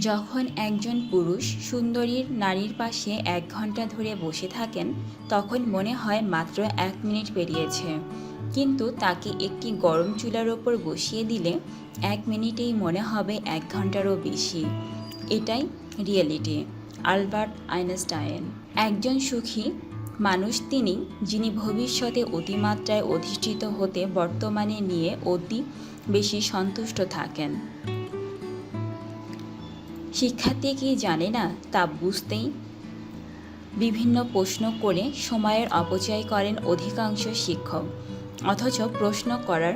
যখন একজন পুরুষ সুন্দরীর নারীর পাশে এক ঘণ্টা ধরে বসে থাকেন, তখন মনে হয় মাত্র এক মিনিট পেরিয়েছে। কিন্তু তাকে একটি গরম চুলার ওপর বসিয়ে দিলে এক মিনিটেই মনে হবে এক ঘন্টারও বেশি। এটাই রিয়েলিটি, আলবার্ট আইনস্টাইন। একজন সুখী মানুষ তিনি, যিনি ভবিষ্যতে অতিমাত্রায় অধিষ্ঠিত হতে বর্তমানে নিয়ে অতি বেশি সন্তুষ্ট থাকেন। শিক্ষার্থী কি জানে না তা বুঝতেই বিভিন্ন প্রশ্ন করে সময়ের অপচয় করেন অধিকাংশ শিক্ষক। অথচ প্রশ্ন করার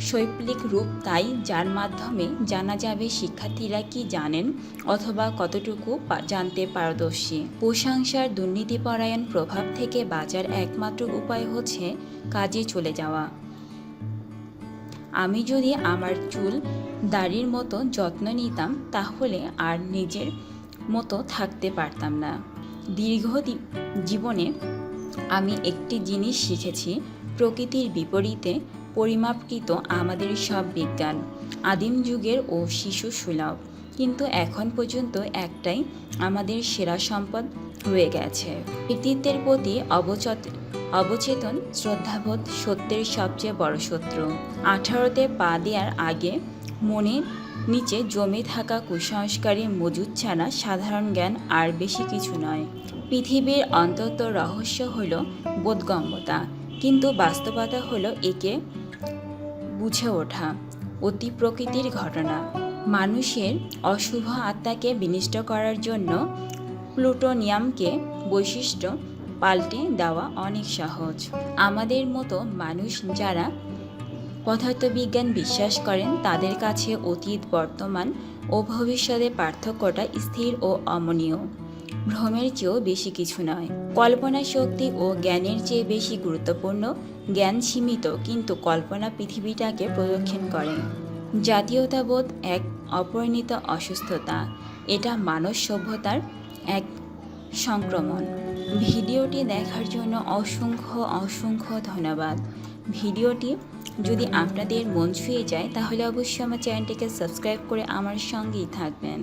শৈল্পিক রূপ তাই যার মাধ্যমে জানা যাবে শিক্ষার্থীরা কি জানেন অথবা কতটুকু জানতে পারদর্শী। প্রশংসার দুর্নীতিপরায়ণ প্রভাব থেকে বাঁচার একমাত্র উপায় হচ্ছে কাজে চলে যাওয়া। আমি যদি আমার চুল দাড়ির মতো যত্ন নিতাম, তাহলে আর নিজের মতো থাকতে পারতাম না। দীর্ঘ জীবনে আমি একটি জিনিস শিখেছি, প্রকৃতির বিপরীতে পরিমাপকৃত আমাদের সব বিজ্ঞান। আদিম যুগের ও শিশু সুলভ, কিন্তু এখন পর্যন্ত একটাই আমাদের সেরা সম্পদ রয়ে গেছে। কৃতিত্বের প্রতি অবচত অবচেতন, শ্রদ্ধাবোধ সত্যের সবচেয়ে বড় শত্রু। আঠারোতে পা দেওয়ার আগে মনের নিচে জমে থাকা কুসংস্কারী মজুদ ছাড়া সাধারণ জ্ঞান আর বেশি কিছু নয়। পৃথিবীর অন্তত রহস্য হল বোধগম্যতা, কিন্তু বাস্তবতা হলো একে বুঝে ওঠা, অতি প্রকৃতির ঘটনা। মানুষের অশুভ আত্মাকে বিনিষ্ট করার জন্য প্লুটোনিয়ামকে বৈশিষ্ট্য পাল্টে দেওয়া অনেক সহজ। আমাদের মতো মানুষ যারা পদার্থবিজ্ঞান বিশ্বাস করেন, তাদের কাছে অতীত, বর্তমান ও ভবিষ্যতের পার্থক্যটা স্থির ও অমনীয়। ভ্রমের চেয়েও বেশি কিছু নয়। কল্পনা শক্তি ও জ্ঞানের চেয়ে বেশি গুরুত্বপূর্ণ, জ্ঞান সীমিত, কিন্তু কল্পনা পৃথিবীটাকে প্রদক্ষিণ করে। জাতীয়তাবোধ এক অপরিণত অসুস্থতা। এটা মানব সভ্যতার এক সংক্রমণ। ভিডিওটি দেখার জন্য অসংখ্য অসংখ্য ধন্যবাদ। ভিডিওটি যদি আপনাদের মন ছুঁয়ে যায়, তাহলে অবশ্যই আমার চ্যানেলটিকে সাবস্ক্রাইব করে আমার সঙ্গেই থাকবেন।